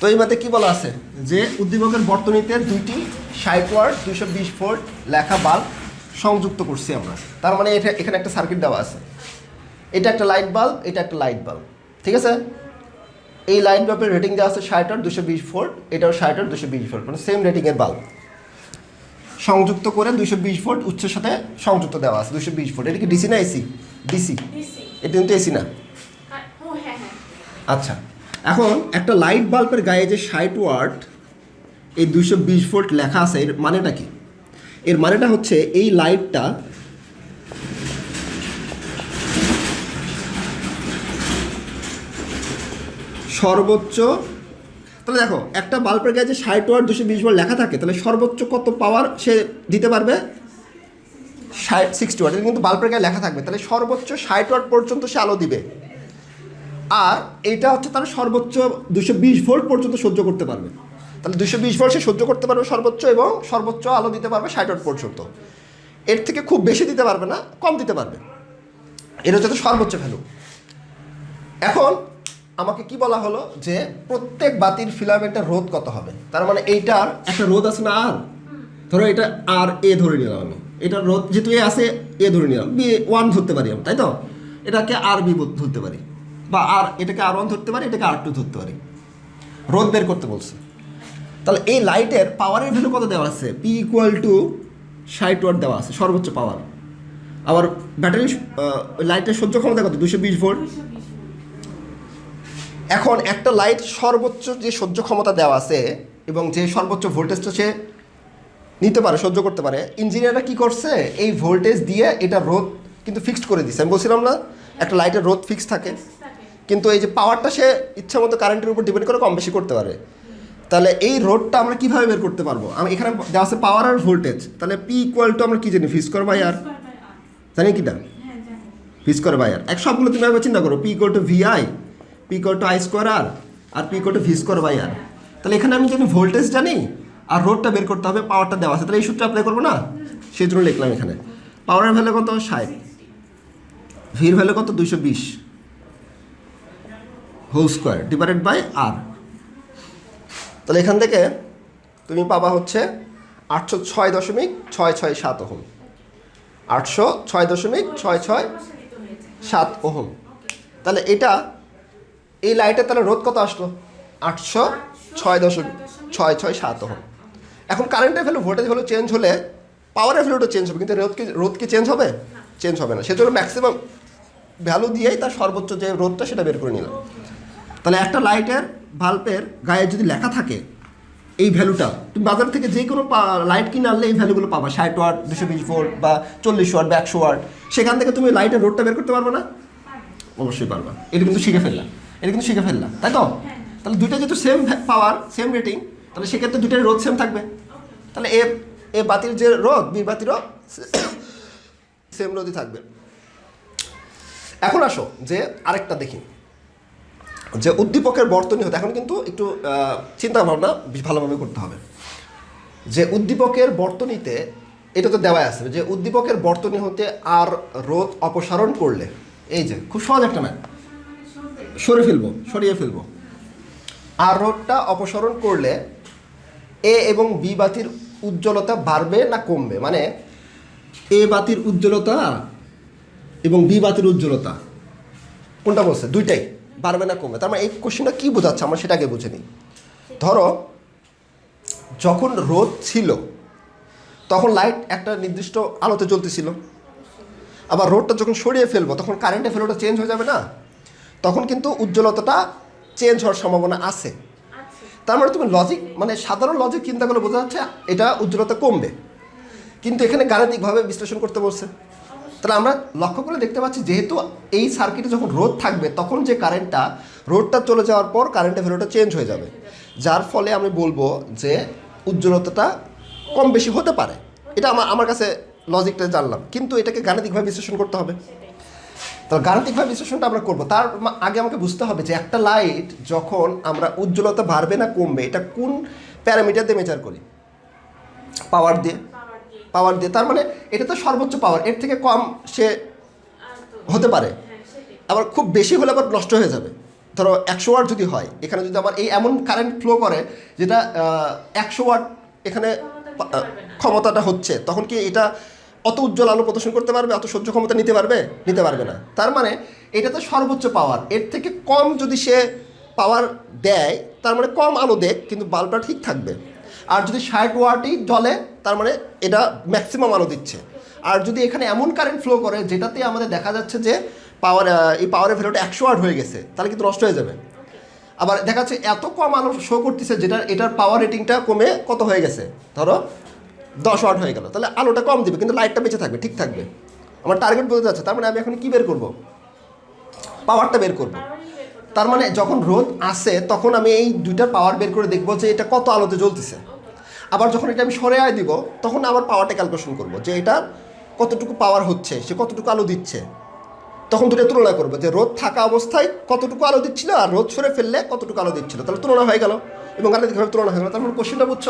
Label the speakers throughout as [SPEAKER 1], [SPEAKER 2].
[SPEAKER 1] তো এই মতে কি বলা আছে? যে উদ্দীপকের বর্তনীতে দুইটি ষাট ওয়ার্ড দুইশো বিশ ভোল্ট লেখা বাল্ব সংযুক্ত করছি আমরা। তার মানে এটা এখানে একটা সার্কিট দেওয়া আছে। এটা একটা লাইট বাল্ব এটা একটা লাইট বাল্ব। ঠিক আছে? এই লাইট বাল্বের রেটিং দেওয়া আছে ষাট ওয়াট দুশো বিশ ভোল্ট। এটাও ষাট ওয়াট দুশো বিশ ভোল্ট। মানে সেম রেটিংয়ের বাল্ব। সংযুক্ত করে দুশো বিশ ভোল্ট উচ্চের সাথে সংযুক্ত দেওয়া আছে দুশো বিশ ভোল্ট। এটা কি ডিসি না এসি? ডিসি। এটা কিন্তু এসি না?
[SPEAKER 2] ও হ্যাঁ হ্যাঁ।
[SPEAKER 1] আচ্ছা। এখন একটা লাইট বাল্বের গায়ে যে ষাট ওয়াট এই দুশো বিশ ভোল্ট লেখা আছে, এর মানেটা কি? এর মানেটা হচ্ছে এই লাইটটা সর্বোচ্চ, তাহলে দেখো, একটা বাল্বের গায়ে যে ষাট ওয়াট দুশো বিশ ভোল্ট লেখা থাকে, তাহলে সর্বোচ্চ কত পাওয়ার সে দিতে পারবে? ষাট সিক্সটি ওয়াট কিন্তু বাল্বের গায়ে লেখা থাকবে, তাহলে সর্বোচ্চ ষাট ওয়াট পর্যন্ত সে আলো দিবে। আর এটা হচ্ছে তার সর্বোচ্চ দুশো বিশ ভোল্ট পর্যন্ত সহ্য করতে পারবে। তাহলে দুশো বিশ ভোল্ট সে সহ্য করতে পারবে সর্বোচ্চ এবং সর্বোচ্চ আলো দিতে পারবে ষাট ওয়াট পর্যন্ত। এর থেকে খুব বেশি দিতে পারবে না, কম দিতে পারবে। এর হচ্ছে তো সর্বোচ্চ ভ্যালু এখন আমাকে কি বলা হলো যে প্রত্যেক বাতির ফিলামেন্টের রোধ কত হবে? তার মানে এইটার একটা রোধ আছে না আর? ধরো এটা আর এ ধরে নিলাম আমি। এটার রোধ যেহেতু এ আছে, এ ধরে নিলাম। বি ওয়ান ধরতে পারি আমি, তাই তো? এটাকে আর বি ধরতে পারি। বা আর এটাকে আর ওয়ান ধরতে পারি, এটাকে আর টু ধরতে পারি। রোধ বের করতে বলছে। তাহলে এই লাইটের পাওয়ারের ভ্যালু কত দেওয়া আছে? পি ইকুয়াল টু ষাট ওয়াট দেওয়া আছে, সর্বোচ্চ পাওয়ার আবার ব্যাটারি লাইটের সহ্য ক্ষমতা কত? দুশো বিশ ভোল্ট এখন একটা লাইট সর্বোচ্চ যে সহ্য ক্ষমতা দেওয়া আছে এবং যে সর্বোচ্চ ভোল্টেজটা সে নিতে পারে, সহ্য করতে পারে ইঞ্জিনিয়াররা কি করছে? এই ভোল্টেজ দিয়ে এটা রোধ কিন্তু ফিক্সড করে দিচ্ছে আমি বলছিলাম না, একটা লাইটের রোধ ফিক্স থাকে
[SPEAKER 2] থাকে।
[SPEAKER 1] কিন্তু এই যে পাওয়ারটা সে ইচ্ছা মতো কারেন্টের উপর ডিপেন্ড করে কম বেশি করতে পারে। তাহলে এই রোডটা আমরা কীভাবে বের করতে পারব? আমি এখানে দেওয়া আছে পাওয়ার আর ভোল্টেজ তাহলে পি ইকুয়াল টু আমরা কী জানি? ফিক্স করব আর
[SPEAKER 2] স্কয়ার বাই আর
[SPEAKER 1] জানি কি না
[SPEAKER 2] জানি।
[SPEAKER 1] ফিক্স বাই আর এক সবগুলো তুমি একবার চিন্তা করো P equal to V I P equal to I square R R P equal to V square by R তাহলে এখানে আমি জানি ভোল্টেজ জানি আর রোডটা বের করতে হবে পাওয়ারটা দেওয়া আছে। তাহলে এই সূত্র অ্যাপ্লাই করব না? সেই জন্য লিখলাম এখানে। পাওয়ারের ভ্যালু কত? ষাট। ভির ভ্যালু কত? দুইশো বিশ। Whole square divided by R. তাহলে এখান থেকে তুমি পাবা হচ্ছে আটশো ছয় দশমিক ছয় ছয় সাত ওহম। আটশো ছয় দশমিক ছয় ছয় সাত ওহম। তাহলে এটা, এই লাইটের তাহলে রোধ কত আসলো? আটশো ছয় দশমিক ছয় ছয় সাত ওহম। এখন কারেন্টের ভ্যালু ভোল্টেজ ভ্যালু চেঞ্জ হলে পাওয়ারের ভ্যালুটা চেঞ্জ হবে, কিন্তু রোধ কি রোধ কি চেঞ্জ হবে? চেঞ্জ হবে না। সেজন্য ম্যাক্সিমাম ভ্যালু দিয়েই তার সর্বোচ্চ যে রোধটা সেটা বের করে নিলাম। তাহলে একটা লাইটের বাল্বের গায়ে যদি লেখা থাকে এই ভ্যালুটা তুমি বাজার থেকে যে কোনো লাইট কিনে আনলে এই ভ্যালুগুলো পাবা ষাট ওয়াট দুশো বিশ ভোল্ট বা চল্লিশ ওয়াট বা একশো ওয়াট। সেখান থেকে তুমি লাইটের রোডটা বের করতে পারবে না? অবশ্যই পারবা। এটা কিন্তু শিখে ফেললাম এটা কিন্তু শিখে ফেললাম তাই তো? তাহলে দুইটা যেহেতু সেম পাওয়ার সেম রেটিং তাহলে সেক্ষেত্রে দুইটার রোধ সেম থাকবে। তাহলে এ এ বাতির যে রোধ বি বাতিরও সেম রোধই থাকবে। এখন আসো যে আরেকটা দেখি। যে উদ্দীপকের বর্তনী হতে এখন কিন্তু একটু চিন্তা ভাবনা ভালোভাবে করতে হবে। যে উদ্দীপকের বর্তনীতে এটা তো দেওয়াই আছে, যে উদ্দীপকের বর্তনী হতে আর রোধ অপসারণ করলে, এই যে, খুব সহজ একটা ম্যাথ। সরে ফেলব, সরিয়ে ফেলব। আর রোধটা অপসারণ করলে এ এবং বি বাতির উজ্জ্বলতা বাড়বে না কমবে? মানে এ বাতির উজ্জ্বলতা এবং বি বাতির উজ্জ্বলতা। কোনটা বলছে? দুইটাই। বাড়বে না কমবে। তার মানে এই কোশ্চেনটা কী বোঝাচ্ছে? আমরা সেটাকে বুঝে নিই। ধরো, যখন রোদ ছিল, তখন লাইট একটা নির্দিষ্ট আলোতে জ্বলতেছিল। আবার রোডটা যখন সরিয়ে ফেলব, তখন কারেন্টের ফেলোটা চেঞ্জ হয়ে যাবে না? তখন কিন্তু উজ্জ্বলতাটা চেঞ্জ হওয়ার সম্ভাবনা আছে। তার মানে তুমি লজিক মানে সাধারণ লজিক চিন্তা করলে বোঝা যাচ্ছে, এটা উজ্জ্বলতা কমবে। কিন্তু এখানে গাণিতিকভাবে বিশ্লেষণ করতে বলছে। তাহলে আমরা লক্ষ্য করে দেখতে পাচ্ছি যেহেতু এই সার্কিটে যখন রোদ থাকবে, তখন যে কারেন্টটা রোডটা চলে যাওয়ার পর কারেন্টের ভ্যালুটা চেঞ্জ হয়ে যাবে। যার ফলে আমি বলব যে উজ্জ্বলতাটা কম বেশি হতে পারে। এটা আমার আমার কাছে লজিকটা জানলাম। কিন্তু এটাকে গাণিতিকভাবে বিশ্লেষণ করতে হবে। তাহলে গাণিতিকভাবে বিশ্লেষণটা আমরা করব। তার আগে আমাকে বুঝতে হবে যে একটা লাইট যখন আমরা উজ্জ্বলতা বাড়বে না কমবে, এটা কোন প্যারামিটার দিয়ে মেজার করি? পাওয়ার দিয়ে।
[SPEAKER 2] পাওয়ার দিয়ে
[SPEAKER 1] তার মানে এটা তো সর্বোচ্চ পাওয়ার এর থেকে কম সে হতে পারে। আবার খুব বেশি হলে আবার নষ্ট হয়ে যাবে। ধরো একশো ওয়াট যদি হয় এখানে যদি আমার এই এমন কারেন্ট ফ্লো করে যেটা একশো ওয়াট এখানে ক্ষমতাটা হচ্ছে তখন কি এটা অত উজ্জ্বল আলো প্রদর্শন করতে পারবে অত সহ্য ক্ষমতা নিতে পারবে? নিতে পারবে না। তার মানে এটা তো সর্বোচ্চ পাওয়ার এর থেকে কম যদি সে পাওয়ার দেয় তার মানে কম আলো দেখ কিন্তু বাল্বটা ঠিক থাকবে। আর যদি ষাট ওয়াটই জ্বলে, তার মানে এটা ম্যাক্সিমাম আলো দিচ্ছে। আর যদি এখানে এমন কারেন্ট ফ্লো করে, যেটাতে আমাদের দেখা যাচ্ছে যে পাওয়ার এই পাওয়ারের ভ্যালুটা একশো ওয়াট হয়ে গেছে, তাহলে কিন্তু নষ্ট হয়ে যাবে। আবার দেখা যাচ্ছে এত কম আলো শো করতেছে যেটা এটার পাওয়ার রেটিংটা কমে কত হয়ে গেছে? ধরো দশ ওয়াট হয়ে গেল, তাহলে আলোটা কম দিবে, কিন্তু লাইটটা বেঁচে থাকবে, ঠিক থাকবে। আমার টার্গেট বলতে যাচ্ছে, তার মানে আমি এখন কী বের করব? পাওয়ারটা বের করব। তার মানে যখন রোদ আসে, তখন আমি এই দুইটার পাওয়ার বের করে দেখব যে এটা কত আলোতে জ্বলতেছে। আবার যখন এটা আমি সরে আয় দিব, তখন আবার পাওয়ারটা ক্যালকুলেশন করব যে এটা কতটুকু পাওয়ার হচ্ছে, সে কতটুকু আলো দিচ্ছে। তখন দুটো তুলনা করব যে রোদ থাকা অবস্থায় কতটুকু আলো দিচ্ছিল আর রোদ সরে ফেললে কতটুকু আলো দিচ্ছিল। তাহলে তুলনা হয়ে গেল। এবং গাণিতিকভাবে তুলনা হয়ে গেল তারপর কোশ্চেনটা বুঝছ?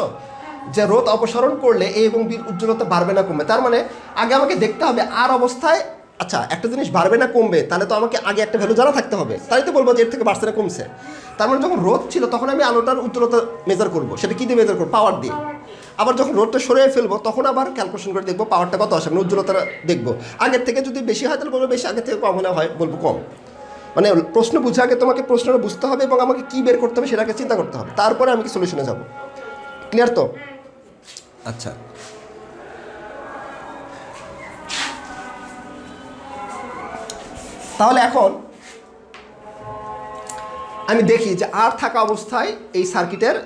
[SPEAKER 1] যে রোদ অপসারণ করলে এ এবং বির উজ্জ্বলতা বাড়বে না কমবে। তার মানে আগে আমাকে দেখতে হবে আর অবস্থায় আচ্ছা একটা জিনিস বাড়বে না কমবে, তাহলে তো আমাকে আগে একটা ভ্যালু জানা থাকতে হবে, তাই তো বলব যে এর থেকে বাড়ছে না কমছে। তার মানে যখন রোদ ছিল, তখন আমি আলোটার উজ্জ্বলতা মেজার করব। সেটা কী দিয়ে মেজার করব? পাওয়ার দিয়ে। আবার যখন রোদটা সরিয়ে ফেলব, তখন আবার ক্যালকুলেশন করে দেখব পাওয়ারটা কত আসে মানে উজ্জ্বলতা দেখব। আগের থেকে যদি বেশি হয়, তাহলে বলব বেশি, আগের থেকে কম হলে হয়, বলব কম। মানে প্রশ্ন বুঝে আগে তোমাকে প্রশ্নটা বুঝতে হবে এবং আমাকে কী বের করতে হবে সেটাকে চিন্তা করতে হবে। তারপরে আমি কি সলিউশনে যাব। ক্লিয়ার তো? আচ্ছা। তাহলে এখন আমি দেখি যে আর থাকা অবস্থায় এই সার্কিটের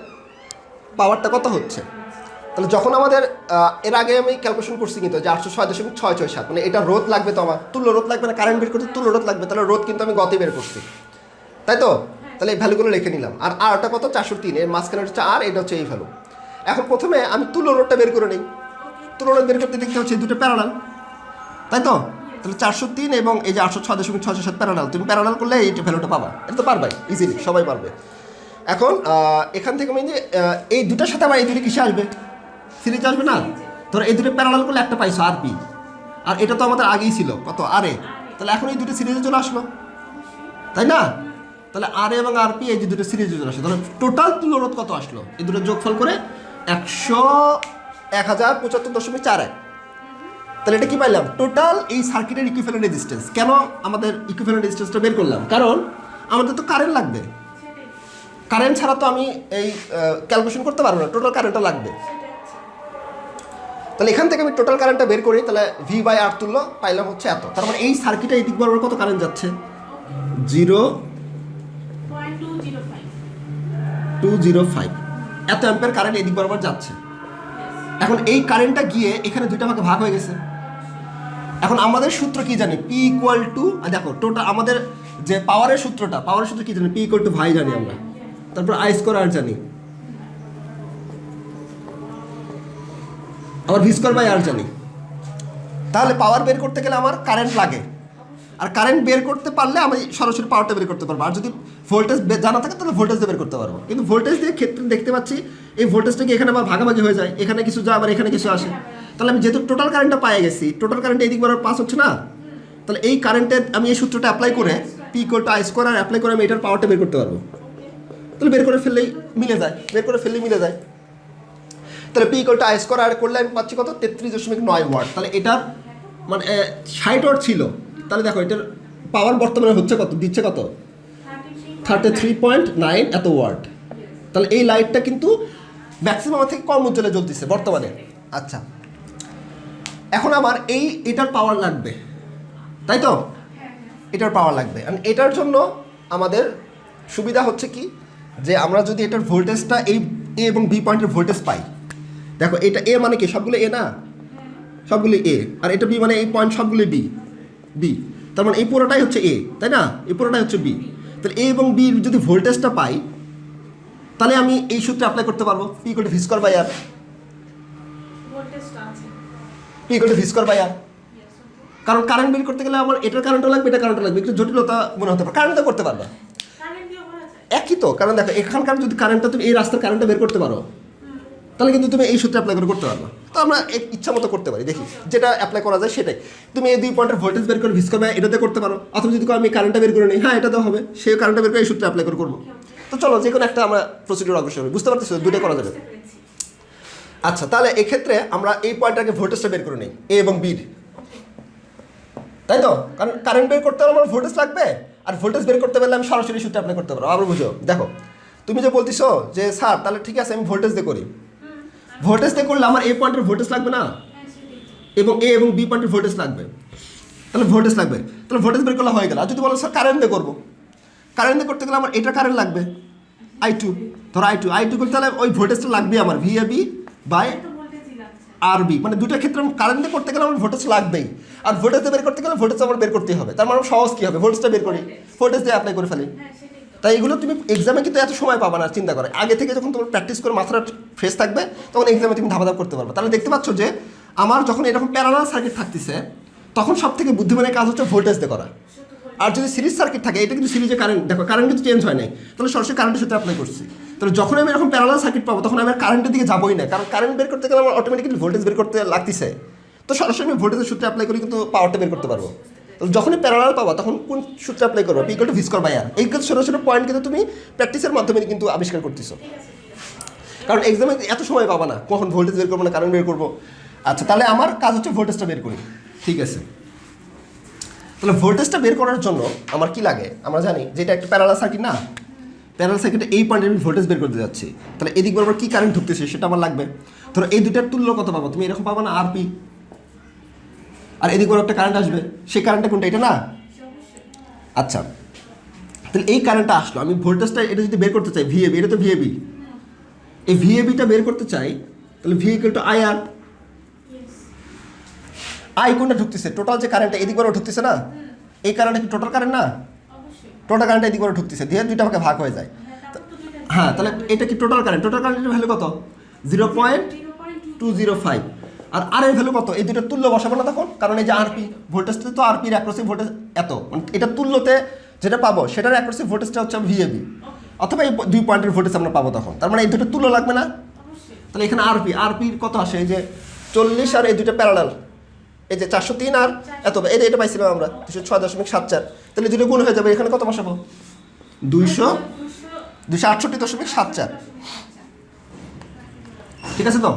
[SPEAKER 1] পাওয়ারটা কত হচ্ছে। তাহলে যখন আমাদের এর আগে আমি ক্যালকুলেশন করছি কিন্তু যে আটশো ছয় দশমিক ছয় ছয় সাত মানে এটা রোদ লাগবে তো আমার, তুল্য রোধ লাগবে না কারেন্ট বের করতে তুল্য রোদ লাগবে, তাহলে রোদ কিন্তু আমি গতে বের করছি। তাই তো? তাহলে এই ভ্যালুগুলো লিখে নিলাম। আর আরটা কত? চারশো তিন, এর মাঝখানে হচ্ছে আর এটা হচ্ছে এই ভ্যালু এখন প্রথমে আমি তুল্য রোধটা বের করে নিই। তুল্য রোধ বের করতে দেখতে হচ্ছে দুটো প্যারালাল তাই তো? তাহলে চারশো তিন এবং এই যে আটশো ছয় দশমিক ছয়শো সাত প্যারালাল তুমি প্যারালাল করলে এই ভ্যালুটা পাবা। এটা তো পারবাই ইজিলি সবাই পারবে। এখন এখান থেকে আমি যে এই দুটার সাথে আবার এই দুটো কিসে আসবে? সিরিজ আসবে না? ধরো এই দুটো প্যারালাল করলে একটা পাইছো আর পি। আর এটা তো আমাদের আগেই ছিল কত? আর এ। তাহলে এখন এই দুটো সিরিজে চলে আসলো। তাই না? তাহলে আর এবং আর পি এই যে দুটো সিরিজে চলে আসলো। তাহলে টোটাল তুলরোধ কত আসলো? এই দুটো যোগফল করে একশো এক হাজার পঁচাত্তর দশমিক চার এক। তাহলে এটা কি পাইলাম? টোটাল এই সার্কিটের ইকুইভ্যালেন্ট রেজিস্ট্যান্স কেন আমাদের ইকুইভ্যালেন্ট রেজিস্ট্যান্সটা বের করলাম? কারণ আমাদের তো কারেন্ট লাগবে। কারেন্ট ছাড়া তো আমি এই ক্যালকুলেশন করতে পারব না। টোটাল কারেন্টটা লাগবে। তাহলে এখান থেকে আমি টোটাল কারেন্টটা বের করি তাহলে ভি বাই আর তুললো পাইলাম হচ্ছে এত। তার মানে এই সার্কিটে এই দিক বরাবর কত কারেন্ট যাচ্ছে? Zero
[SPEAKER 2] two zero five
[SPEAKER 1] two zero five এত অ্যাম্পের কারেন্ট এদিক বরাবর যাচ্ছে। এখন এই কারেন্টটা গিয়ে এখানে দুইটা ভাগে ভাগ হয়ে গেছে। এখন আমাদের সূত্র কি জানি? পি ইকুয়াল টু দেখো টোটাল আমাদের যে পাওয়ারের সূত্রটা পাওয়ারের সূত্র কি জানি? পি ইকুয়াল টু ভাই জানি আমরা। তারপর আই স্কোয়ার আর জানি। আবার ভি স্কোয়ার বাই আর জানি। তাহলে পাওয়ার বের করতে গেলে আমার কারেন্ট লাগে। আর কারেন্ট বের করতে পারলে আমি সরাসরি পাওয়ারটা বের করতে পারব। আর যদি ভোল্টেজ জানা থাকে, তাহলে ভোল্টেজ বের করতে পারব। কিন্তু ভোল্টেজ দিয়ে ক্ষেত্রে দেখতে পাচ্ছি, এই ভোল্টেজটা কি এখানে আবার ভাগাভাগি হয়ে যায়? এখানে কিছু যায়, আবার এখানে কিছু আসে। তাহলে আমি যেহেতু টোটাল কারেন্টটা পাই গেছি টোটাল কারেন্ট এইদিক বরাবর পাস হচ্ছে না? তাহলে এই কারেন্টের আমি এই সূত্রটা অ্যাপ্লাই করে P equal to I square R apply করে আমি এটার পাওয়ারটা বের করতে পারব। তাহলে বের করে ফেললেই মিলে যায়, বের করে ফেললেই মিলে যায়। তাহলে P equal to I square R করলে আমি পাচ্ছি কত? তেত্রিশ দশমিক নয় ওয়াট তাহলে এটার মানে ষাট ওয়াট ছিল। তাহলে দেখো, এটার পাওয়ার বর্তমানে হচ্ছে কত? দিচ্ছে কত?
[SPEAKER 2] Thirty three
[SPEAKER 1] thirty three point nine এত ওয়াট তাহলে এই লাইটটা কিন্তু ম্যাক্সিমাম থেকে কম উজ্জ্বলে জ্বলতেছে বর্তমানে। আচ্ছা। এখন আমার এই এটার পাওয়ার লাগবে। তাই তো? এটার পাওয়ার লাগবে। আর এটার জন্য আমাদের সুবিধা হচ্ছে কি? যে আমরা যদি এটার ভোল্টেজটা এই এ এবং বি পয়েন্টের ভোল্টেজ পাই। দেখো, এটা এ মানে কি? সবগুলো এ না? সবগুলো এ আর এটা বি মানে এই পয়েন্ট সবগুলো বি বি তার মানে এই পুরোটাই হচ্ছে এ তাই না? এই পুরোটাই হচ্ছে বি তাহলে এ এবং বি যদি ভোল্টেজটা পাই, তাহলে আমি এই সূত্রে অ্যাপ্লাই করতে পারব। পি কোটে ভিস্কর বাই আর
[SPEAKER 2] ভোল্টেজটা আছে
[SPEAKER 1] পি কোটে ভিস্কর বাই আর কারণ কারেন্ট বের করতে গেলে আমার এটার কারেন্টও লাগবে এটা কারেন্টও লাগবে, একটু জটিলতা মনে হতে পারে। কারেন্ট তো করতে পারবা। একই তো, কারণ দেখো, এখানকার যদি কারেন্টটা তুমি এই রাস্তার কারেন্টটা বের করতে পারো, তাহলে কিন্তু তুমি এই সূত্রে অ্যাপ্লাই করে করতে পারবে। তো আমরা ইচ্ছা মতো করতে পারি, দেখি, যেটা অ্যাপ্লাই করা যায় সেটাই। তুমি এই দুই পয়েন্টের ভোল্টেজ বের করে ভিস্কো এটাতে করতে পারো। অথবা যদি আমি কারেন্টটা বের করে নিই হ্যাঁ এটাতে হবে, সেই কারেন্টটা বের করে এই সূত্রে অ্যাপ্লাই করে করব। তো চলো যে কোনো একটা আমরা প্রসিডিউর অগ্রসর বুঝতে পারতেছো? দুটোই করা যাবে। আচ্ছা তাহলে এক্ষেত্রে আমরা এই পয়েন্টটাকে ভোল্টেজটা বের করে নিই এ এবং বির তাই তো? কারণ কারেন্ট বের করতে হলে আমার ভোল্টেজ লাগবে আর ভোল্টেজ বের করতে পারলে আমি সরাসরি সূত্রে অ্যাপ্লাই করতে পারব। আবার বুঝো দেখো তুমি যে বলতিছো যে স্যার তাহলে ঠিক আছে আমি ভোল্টেজ দিয়ে করি। ভোল্টেজ দিয়ে করলে আমার এ পয়েন্টের ভোল্টেজ লাগবে না?
[SPEAKER 2] হ্যাঁ
[SPEAKER 1] এবং এ এবং বি পয়েন্টের ভোল্টেজ লাগবে। তাহলে ভোল্টেজ লাগবে। তাহলে ভোল্টেজ বের করলে হয়ে গেল। আর যদি বলো স্যার কারেন্ট দিয়ে করব। কারেন্ট দিয়ে করতে গেলে আমার এটা কারেন্ট লাগবে? আই টু ধরো আই টু আই টু করতে তাহলে ওই ভোল্টেজটা লাগবে আমার ভি এ বি বাই
[SPEAKER 2] তো ভোল্টেজই লাগছে
[SPEAKER 1] আর বি মানে দুটো ক্ষেত্রে আমি কারেন্ট দিয়ে করতে গেলে আমার ভোল্টেজ লাগবেই। আর ভোল্টেজ বের করতে গেলে ভোল্টেজ আমার বের করতেই হবে। তার মানে সহজ কী হবে? ভোল্টেজটা বের করি। ভোল্টেজ দিয়ে অ্যাপ্লাই করে ফেলি।
[SPEAKER 2] হ্যাঁ
[SPEAKER 1] তাই এগুলো তুমি এক্সামে কিন্তু এত সময় পাবা না চিন্তা করে। আগে থেকে যখন তোমার প্র্যাকটিস করে মাথাটা ফ্রেশ থাকবে তখন এক্সামে তুমি ধাপাধাপ করতে পারবে। তাহলে দেখতে পাচ্ছ যে আমার যখন এরকম প্যারালাল সার্কিট থাকতেছে তখন সব থেকে বুদ্ধিমানের কাজ হচ্ছে ভোল্টেজ দিয়ে করা। আর যদি সিরিজ সার্কিট থাকে এটা কিন্তু সিরিজে কারেন্ট দেখো কারেন্ট কিন্তু চেঞ্জ হয় নাই। তাহলে সরাসরি কারেন্টের সাথে অ্যাপ্লাই করছি। তাহলে যখন আমি এরকম প্যারালাল সার্কিট পাবো, তখন আমি কারেন্টের দিকে যাবোই না। কারণ কারেন্ট বের করতে গেলে আমার অটোমেটিক্যালি ভোল্টেজ বের করতে লাগতেছে। তো সরাসরি আমি ভোল্টেজের সূত্রে অ্যাপ্লাই করি কিন্তু পাওয়ারটা বের করতে পারব। যখনই প্যারালাল পাবা, তখন কোন সূত্রে অ্যাপ্লাই করব? পিকল টু ভিসকর বাই আর এই ছোটো ছোটো পয়েন্ট কিন্তু তুমি প্র্যাকটিসের মাধ্যমে কিন্তু আবিষ্কার করতেছো। কারণ এক্সামে এত সময় পাবা না, কখন ভোল্টেজ বের করব না কারেন্ট বের করব। আচ্ছা তাহলে আমার কাজ হচ্ছে ভোল্টেজটা বের করি। ঠিক আছে। তাহলে ভোল্টেজটা বের করার জন্য আমার কি লাগে? আমরা জানি যে এটা একটা প্যারালাল সার্কিট না? প্যারালাল সার্কিটে এই পয়েন্টে আমি ভোল্টেজ বের করতে যাচ্ছি। তাহলে এদিক বরাবর কী কারেন্ট ঢুকতেছে সেটা আমার লাগবে। ধরো এই দুটার তুল্য কত পাবো? তুমি এরকম পাবো না আরপি আর এদিক বরাবর একটা কারেন্ট আসবে। সেই কারেন্টটা কোনটা? এটা না? আচ্ছা। তাহলে এই কারেন্টটা আসলো। আমি ভোল্টেজটা এটা যদি বের করতে চাই ভিএবি এটা তো ভিএবি এই ভিএবিটা বের করতে চাই, তাহলে V equal to I R I কোনটা ঢুকতেছে? টোটাল যে কারেন্টটা এদিক করে ঢুকতেছে না? এই কারেন্টটা কি টোটাল কারেন্ট না? টোটাল কারেন্ট এদিক করে ঢুকতেছে দিয়ে দুইটা ভাগে ভাগ হয়ে যায়।
[SPEAKER 2] হ্যাঁ
[SPEAKER 1] তাহলে এটা কি টোটাল কারেন্ট টোটাল কারেন্টের ভ্যালু কত? Zero point two zero five আর আর এর ভ্যালু কত? এই দুটো তুল্য বসাবো না তখন? কারণ এই যে আরপি ভোল্টেজটা তো আরপির অ্যাক্রোসিভ ভোল্টেজ এত। মানে এটা তুল্যতে যেটা পাবো, সেটার অ্যাক্রোসিভ ভোল্টেজটা হচ্ছে ভিএবি অথবা এই দুই পয়েন্টের ভোল্টেজ আমরা পাবো তখন। তার মানে এই দুটো তুল্য লাগবে না? তাহলে এখানে আরপি আরপির কত আসে? এই যে চল্লিশ আর এই দুটো প্যারালাল এই যে চারশো তিন আর এত। এটা পাইছিলাম আমরা দুশো ছয় দশমিক সাত চার। তাহলে দুটো গুণ হয়ে যাবে, এখানে কত বসাবো? দুইশো
[SPEAKER 2] দুশো
[SPEAKER 1] আটষট্টি দশমিক সাত চার। ঠিক আছে তো?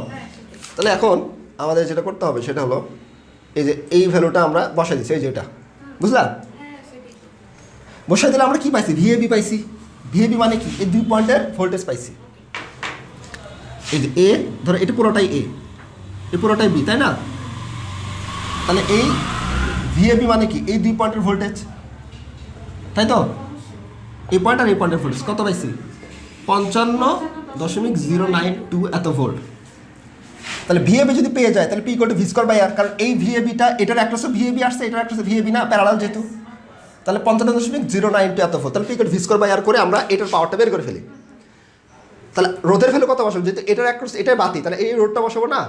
[SPEAKER 1] তাহলে এখন আমাদের যেটা করতে হবে সেটা হলো, এই যে এই ভ্যালুটা আমরা বসাই দিচ্ছি, এই যে এটা। বুঝলা?
[SPEAKER 2] হ্যাঁ
[SPEAKER 1] বসাই দিলে আমরা কি পাইছি? ভিএবি পাইছি। ভিএবি মানে কি? এই দুই পয়েন্টের ভোল্টেজ পাইছি। এই যে এ ধরো এটা পুরোটাই এ এই পুরোটাই বি তাই না? তাহলে এই ভিএবি মানে কি? এই দুই পয়েন্টের ভোল্টেজ তাই তো? এই পয়েন্ট আর এই পয়েন্টের ভোল্টেজ কত পাইছি? পঞ্চান্ন দশমিক জিরো নাইন টু এত ভোল্ট তাহলে ভিএবি যদি পেয়ে যায়, তাহলে পি কোটে ভিস্কর বাই আর কারণ এই ভিএবিটা এটার একটা ভিএবি আসছে, এটার একটা ভিএবি না প্যারালাল যেহেতু। তাহলে পঞ্চান্ন দশমিক জিরো নাইন টু এত ভোল্ট তাহলে পি কোট ভিস্কর বাই আর করে আমরা এটার পাওয়ারটা বের করে ফেলি। তাহলে রোধের ভ্যালু কত বসাবো? যেহেতু এটার একটা এটাই বাতি, তাহলে এই রোডটা বসাবো না?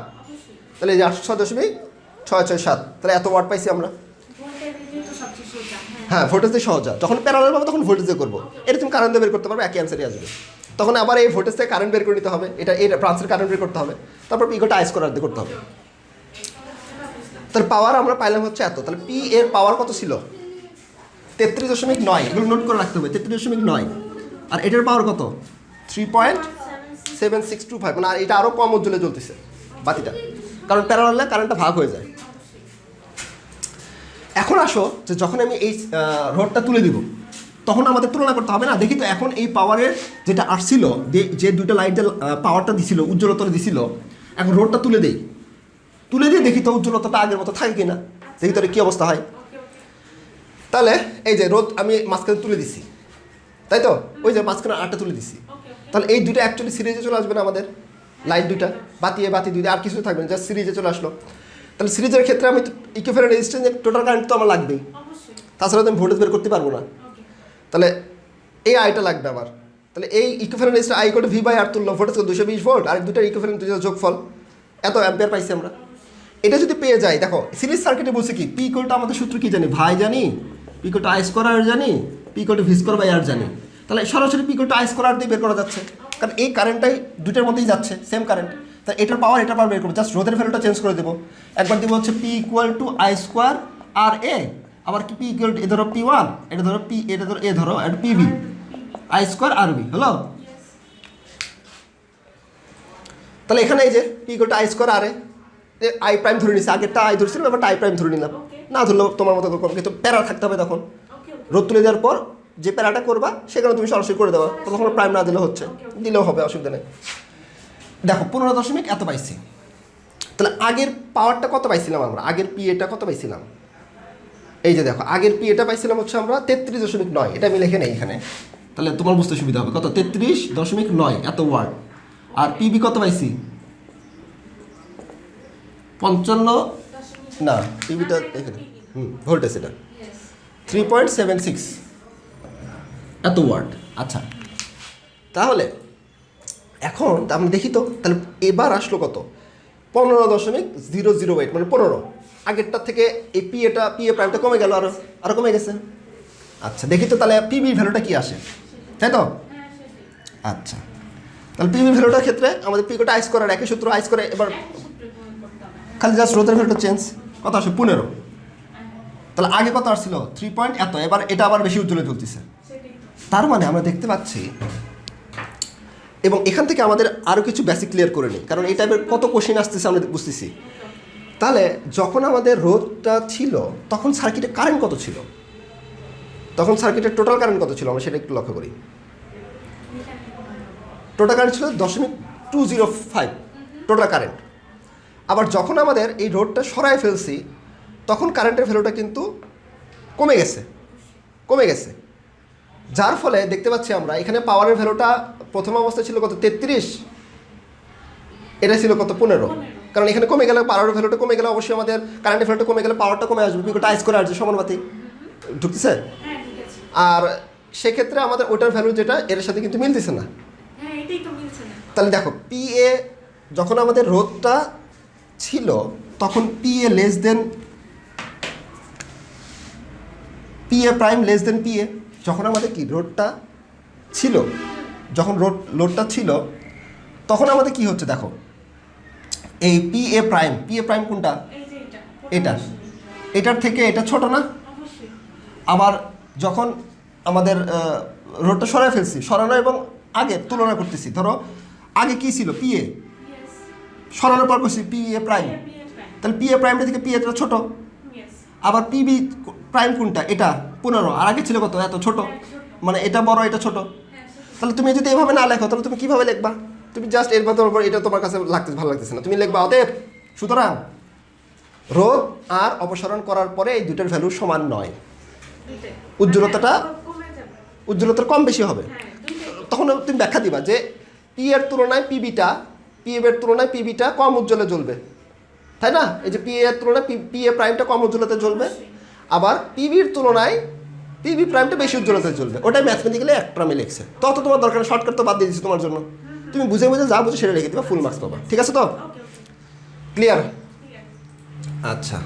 [SPEAKER 1] তাহলে এই আটশো ছয় দশমিক ছয় ছয় সাত, তাহলে এত ওয়াট পাইছি আমরা
[SPEAKER 2] ভোল্টেজ দিয়ে তো সবচেয়ে সোজা হ্যাঁ
[SPEAKER 1] ভোল্টেজ দিয়ে সহজ হয়। যখন প্যারালাল পাবো তখন ভোল্টেজ দিয়ে করব। এটা তুমি কারেন্ট দিয়ে বের করতে পারবে, একই অ্যান্সারই আসবে। তখন আবার এই ভোল্টেজ থেকে কারেন্ট বের করে নিতে হবে। এটা এই ব্রাঞ্চের কারেন্ট বের করতে হবে। তারপর পিকোটা আইস করার দিয়ে করতে হবে। তাহলে পাওয়ার আমরা পাইলাম হচ্ছে এত। তাহলে পি এর পাওয়ার কত ছিল? তেত্রিশ দশমিক নয়। এগুলো নোট করে রাখতে হবে, তেত্রিশ দশমিক নয়। আর এটার পাওয়ার কত? Three point
[SPEAKER 2] seven
[SPEAKER 1] six two five মানে আর এটা আরও কম উজ্জ্বলে জ্বলতেছে, বাতিটা। কারণ প্যারালালে কারেন্টটা ভাগ হয়ে যায়। এখন আসো যে যখন আমি এই রডটা তুলে দিব, তখন আমাদের তুলনা করতে হবে না। দেখি তো এখন এই পাওয়ারের যেটা আসছিল, যে- দুইটা লাইট পাওয়ারটা দিছিল উজ্জ্বলতা দিছিল, এখন রোডটা তুলে দেই। তুলে দিয়ে দেখি তো উজ্জ্বলতাটা আগের মতো থাকে কিনা। দেখি তো কী অবস্থা হয়। তাহলে এই যে রোদ আমি মাঝখানে তুলে দিছি। তাই তো? ওই যে মাঝখানে আটটা তুলে দিছি। তাহলে এই দুটো অ্যাকচুয়ালি সিরিজে চলে আসবে না আমাদের? লাইট দুইটা বাতিয়ে বাতি দুইটা, আর কিছু থাকবে না জাস্ট সিরিজে চলে আসলো। তাহলে সিরিজের ক্ষেত্রে আমি ইকুইফারেন্ট রেজিস্ট্যান্স টোটাল কারেন্ট তো আমার লাগবেই।
[SPEAKER 2] অবশ্যই।
[SPEAKER 1] তাছাড়া তো আমি ভোল্টেজ বের করতে পারব না। তাহলে এই আইটা লাগবে আমার তাহলে এই ইকুইফারেন্ট রেজিস্টার আই কোটে ভি বাই আর তুললো ভোল্টেজ দুশো বিশ ভোল্ট আর দুটো ইকুইফারেন্ট দুটো যোগফল। এত অ্যাম্পিয়ার পাইছি আমরা। এটা যদি পেয়ে যাই দেখো সিরিজ সার্কিটে বলছে কি? পি কোলটা আমাদের সূত্র কি জানি? ভাই জানি। P equal to I square R জানি। P equal to V square by R জানি। তাহলে সরাসরি P equal to I square R দিয়ে বের করা যাচ্ছে। কারণ এই কারেন্টটাই দুটোর মধ্যেই যাচ্ছে সেম কারেন্ট তা এটার পাওয়ার এটা পাওয়ার বের করব। জাস্ট রোধের ভ্যালুটা চেঞ্জ করে দেবো। একবার দিব হচ্ছে P equal to I square R এ আবার কি পি ইকুয়াল এ ধরো পি ওয়ান এটা ধরো পি এটা ধরো এ ধরো এটা P B I square R B হলো তাহলে এখানে এই যে P equal to I square R A I prime ধরে নিচ্ছে আগেরটা আই ধরছিলাম এবারটা আই প্রাইম ধরে নিলাম। না ধরলেও তোমার মতো করব কিন্তু প্যারা থাকতে হবে তখন। রোদ তুলে দেওয়ার পর যে প্যারাটা করবা সেখানে তুমি সরাসরি করে দেওয়া তখন প্রাইম না দিলে হচ্ছে। দিলেও হবে অসুবিধা নেই। দেখো পনেরো দশমিক এত পাইছি। তাহলে আগের পাওয়ারটা কত পাইছিলাম আমরা? আগের পি এটা কত পাইছিলাম? এই যে দেখো আগের পি এটা পাইছিলাম হচ্ছে আমরা তেত্রিশ দশমিক নয়। এটা আমি লিখে নেই এখানে। তাহলে তোমার বুঝতে সুবিধা হবে। কত? তেত্রিশ দশমিক নয় এত ওয়ার্ড আর পিবি কত পাইছি? পঞ্চান্ন? না পিবিটা এখানে। হুম ভোল্টেজ এটা। থ্রি পয়েন্ট সেভেন সিক্স এত ওয়ার্ড আচ্ছা। তাহলে এখন আমি দেখি তো তাহলে এবার আসলো কত? পনেরো দশমিক জিরো জিরো এইট মানে পনেরো। আগেরটার থেকে এই পি এটা পি এ প্রাইমটা কমে গেল আরও আরও কমে গেছে। আচ্ছা দেখি তো তাহলে পিবি ভ্যালুটা কি আসে? তাই তো? আচ্ছা তাহলে পিবি ভ্যালুটার ক্ষেত্রে আমাদের পিকোটা আইস করার একই সূত্র আইস করে এবার খালি জাস্ট রোদের ভ্যালুটা চেঞ্জ কত আসে? পনেরো। তাহলে আগে কত আসছিল? থ্রি পয়েন্ট এত এবার এটা আবার বেশি উজ্জ্বলে চলতেছে। তার মানে আমরা দেখতে পাচ্ছি এবং এখান থেকে আমাদের আরও কিছু বেসিক ক্লিয়ার করে নিই। কারণ এই টাইপের কত কোশ্চেন আসতেছে আমরা বুঝতেছি। তাহলে যখন আমাদের রোদটা ছিল, তখন সার্কিটের কারেন্ট কত ছিল? তখন সার্কিটের টোটাল কারেন্ট কত ছিল? আমরা সেটা একটু লক্ষ্য করি। টোটাল কারেন্ট ছিল দশমিক two zero five. Total current আবার যখন আমাদের এই রোডটা সরায় ফেলছি, তখন কারেন্টের ভ্যালুটা কিন্তু কমে গেছে। কমে গেছে। যার ফলে দেখতে পাচ্ছি আমরা, এখানে পাওয়ারের ভ্যালুটা প্রথম অবস্থায় ছিল কত? তেত্রিশ। এটা ছিল কত? পনেরো। কারণ এখানে কমে গেলে পাওয়ার ভ্যালুটা কমে গেলে অবশ্যই আমাদের কারেন্টের ভ্যালুটা কমে গেলে পাওয়ারটা কমে আসবে বিকট আইস করে আসবে সমানুপাতিক ঢুকতেছে?
[SPEAKER 2] হ্যাঁ
[SPEAKER 1] আর সেক্ষেত্রে আমাদের ওটার ভ্যালু যেটা এর সাথে কিন্তু মিলতেছে না।
[SPEAKER 2] হ্যাঁ না।
[SPEAKER 1] তাহলে দেখো পি এ যখন আমাদের রোধটা ছিল তখন P A less than P A prime less than P A যখন আমাদের কি? রোডটা ছিল। যখন রোড, লোডটা ছিল, তখন আমাদের কি হচ্ছে দেখো? এই P A prime P A prime কোনটা?
[SPEAKER 2] এটা।
[SPEAKER 1] এটা এটার থেকে এটা ছোট না? আবার যখন আমাদের রোডটা সরাই ফেলছি, সরানো এবং আগে তুলনা করতেছি, ধরো আগে কি ছিল?
[SPEAKER 2] ইয়েস
[SPEAKER 1] সরানোর পর করছি পি এ প্রাইম তাহলে পি এ প্রাইমটা থেকে পি এটা ছোট। আবার পিবি প্রাইম কোনটা? এটা, পনেরো। আর আগে ছিল কত? এত ছোট। মানে এটা বড়, এটা ছোট। তাহলে তুমি যদি এভাবে না লেখো তাহলে তুমি কীভাবে লিখবা? তুমি জাস্ট এর পর এটা তোমার কাছে লাগতেছে ভালো লাগতেছে না। তুমি লিখবা অতএব সুতরাং রোধ আর অপসারণ করার পরে এই দুইটার ভ্যালু সমান নয়। উজ্জ্বলতাটা-
[SPEAKER 2] মানে
[SPEAKER 1] উজ্জ্বলতার কম বেশি হবে।
[SPEAKER 2] হ্যাঁ
[SPEAKER 1] তখন তুমি ব্যাখ্যা দিবা যে পি এর তুলনায় পিবিটা পি এর তুলনায় পিবিটা কম উজ্জ্বলে জ্বলবে। তাই না? এই যে পি এর তুলনায় পি এ প্রাইমটা কম উজ্জ্বলতে জ্বলবে। আবার পিবির তুলনায় পিবি প্রাইমটা বেশি উজ্জ্বলতে চলবে। ওটাই ম্যাথমেটিক্যালি এক আমি লিখছে। তত তোমার দরকার শর্টকাট তো বাদ দিয়ে দিচ্ছি তোমার জন্য। তুমি বুঝে বুঝে যা বুঝে সেটা লিখে দিবা ফুল মার্কস পাবা। ঠিক আছে তো? ক্লিয়ার আচ্ছা।